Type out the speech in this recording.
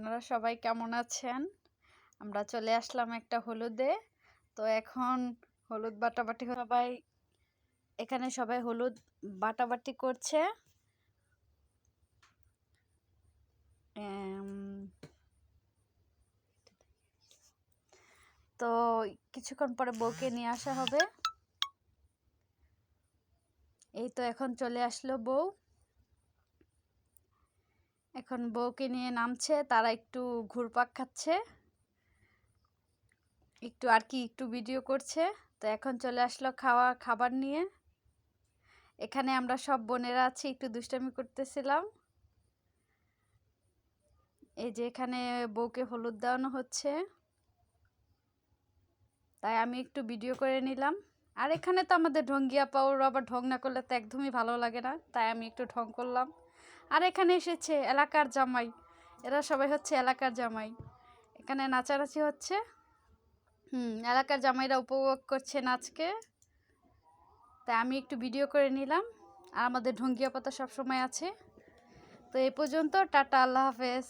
আপনারা সবাই কেমন আছেন? আমরা চলে আসলাম একটা হলুদে। তো এখন হলুদ বাটাবাটি সবাই, এখানে সবাই হলুদ বাটাবাটি করছে। তো কিছুক্ষণ পরে বউকে নিয়ে আসা হবে। এই তো এখন চলে আসলো বউ। এখন বউকে নিয়ে নামছে, তারা একটু ঘুরপাক খাচ্ছে। একটু আর কি, একটু ভিডিও করছে। তো এখন চলে আসলো খাওয়া, খাবার নিয়ে। এখানে আমরা সব বোনেরা আছি, একটু দুষ্টামি করতেছিলাম। এই যে এখানে বউকে হলুদ দেওয়ানো হচ্ছে। তাই আমি একটু ভিডিও করে নিলাম। আর এখানে তো আমাদের ঢঙ্গিয়া পাওয়ার আবার ঢং না করলে তো একদমই ভালো লাগে না। তাই আমি একটু ঢং করলাম। আর এখানে এসেছে এলাকার জামাই। এরা সবাই হচ্ছে এলাকার জামাই। এখানে নাচারাচি হচ্ছে। হুম, এলাকার জামাইরা উপভোগ করছে নাচকে। তাই আমি একটু ভিডিও করে নিলাম। আর আমাদের ঢঙ্গিয়া পাতা সবসময় আছে। তো এ পর্যন্ত, টাটা, আল্লাহ হাফেজ।